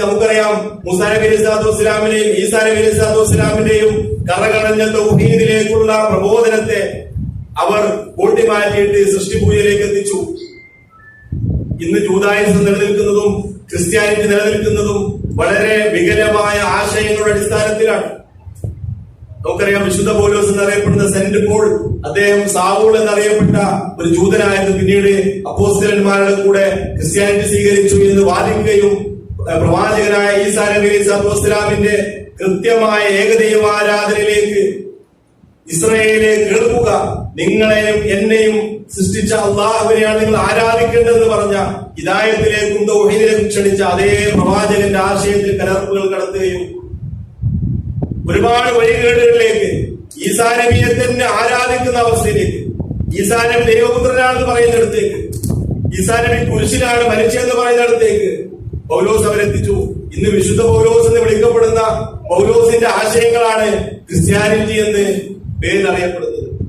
നമുക്കറിയാം മുസാ നബി അലൈഹി സ്വലാത്തു വസ്സലാമിന്റെയും ഈസാ നബി അലിസ്ലാത്തു വസ്സലാമിന്റെയും തൗഹീദിലേക്കുള്ള പ്രബോധനത്തെ അവർ കൂട്ടിമാറ്റിയിട്ട് സൃഷ്ടിപൂജയിലേക്ക് എത്തിച്ചു. ഇന്ന് ജൂതായുസം നിലനിൽക്കുന്നതും ക്രിസ്ത്യാനിറ്റി നിലനിൽക്കുന്നതും വളരെ വികലമായ ആശയങ്ങളുടെ അടിസ്ഥാനത്തിലാണ്. നമുക്കറിയാം വിശുദ്ധ പോലോസ് എന്നറിയപ്പെടുന്ന സെന്റ് പോൾ അദ്ദേഹം സാവൂൾ എന്നറിയപ്പെട്ട ഒരു ജൂതനായത് പിന്നീട് അപ്പോസ്റ്റലന്മാരുടെ കൂടെ ക്രിസ്ത്യാനിറ്റി സ്വീകരിച്ചു എന്ന് വാദിക്കുകയും പ്രവാചകനായ ഈസാ കൃത്യമായ ഏകദൈവ ആരാധനയിലേക്ക് ഇസ്രയേലെ കേൾക്കുക നിങ്ങളെയും എന്നെയും സൃഷ്ടിച്ച അള്ളാഹുവിനെയാണ് നിങ്ങൾ ആരാധിക്കേണ്ടതെന്ന് പറഞ്ഞ ഇതായത്തിലേക്കും തൗഹീദിലേക്കും ക്ഷണിച്ച അതേ പ്രവാചകന്റെ ആശയത്തിൽ കലർപ്പുകൾ കടത്തുകയും ഒരുപാട് വഴികേടുകളിലേക്ക് ഈസാ നബിയെ തന്നെ ആരാധിക്കുന്ന അവസ്ഥയിലേക്ക് ഈസാ നബി ദൈവപുത്രനാണെന്ന് പറയുന്നിടത്തേക്ക് ഈസാ നബി പുരുഷനാണ് മനുഷ്യന്ന് പറയുന്നിടത്തേക്ക് പൗലോസ് അവരെത്തിച്ചു ഇന്ന് വിശുദ്ധ പൗലോസ് എന്ന് വിളിക്കപ്പെടുന്ന പൗലോസിന്റെ ആശയങ്ങളാണ് ക്രിസ്ത്യാനിറ്റി എന്ന് പേരിൽ അറിയപ്പെടുന്നത്